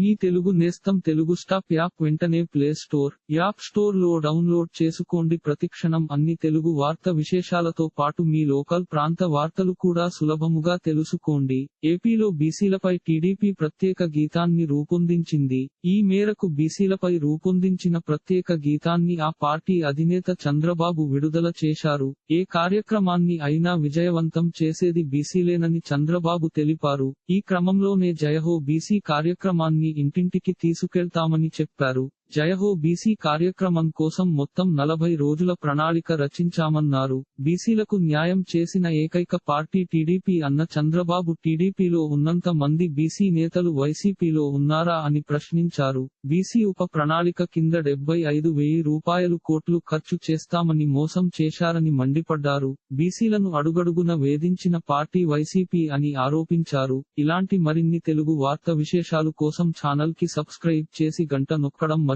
మీ తెలుగు నేస్తం Telugu stop app వెంటనే play store app స్టోర్లో డౌన్లోడ్ చేసుకోండి. ప్రతిక్షణం అన్ని తెలుగు వార్త విశేషాలతో పాటు మీ లోకల్ ప్రాంత వార్తలు కూడా సులభముగా తెలుసుకోండి. ఏపీలో బీసీలపై టీడీపీ ప్రత్యేక గీతాన్ని రూపొందించింది. ఈ మేరకు బీసీలపై రూపొందించిన ప్రత్యేక గీతాన్ని ఆ పార్టీ అధినేత చంద్రబాబు విడుదల చేశారు. ఏ కార్యక్రమాన్ని అయినా విజయవంతం చేసేది బీసీలేనని చంద్రబాబు తెలిపారు. ఈ క్రమంలోనే జయహో బీసీ కార్యక్రమాన్ని ఇంటింటికి తీసుకెళ్తామని చెప్పారు. జయహో బీసీ కార్యక్రమం కోసం మొత్తం నలభై రోజుల ప్రణాళిక రచించామన్నారు. బీసీలకు న్యాయం చేసిన ఏకైక పార్టీ టీడీపీ అన్న చంద్రబాబు టీడీపీలో ఉన్నంత మంది బీసీ నేతలు వైసీపీలో ఉన్నారా అని ప్రశ్నించారు. బీసీ ఉప ప్రణాళిక కింద డెబ్బై ఐదు వెయ్యి రూపాయలు కోట్లు ఖర్చు చేస్తామని మోసం చేశారని మండిపడ్డారు. బీసీలను అడుగడుగున వేధించిన పార్టీ వైసీపీ అని ఆరోపించారు. ఇలాంటి మరిన్ని తెలుగు వార్త విశేషాలు కోసం ఛానల్కి సబ్స్క్రైబ్ చేసి గంట నొక్కడం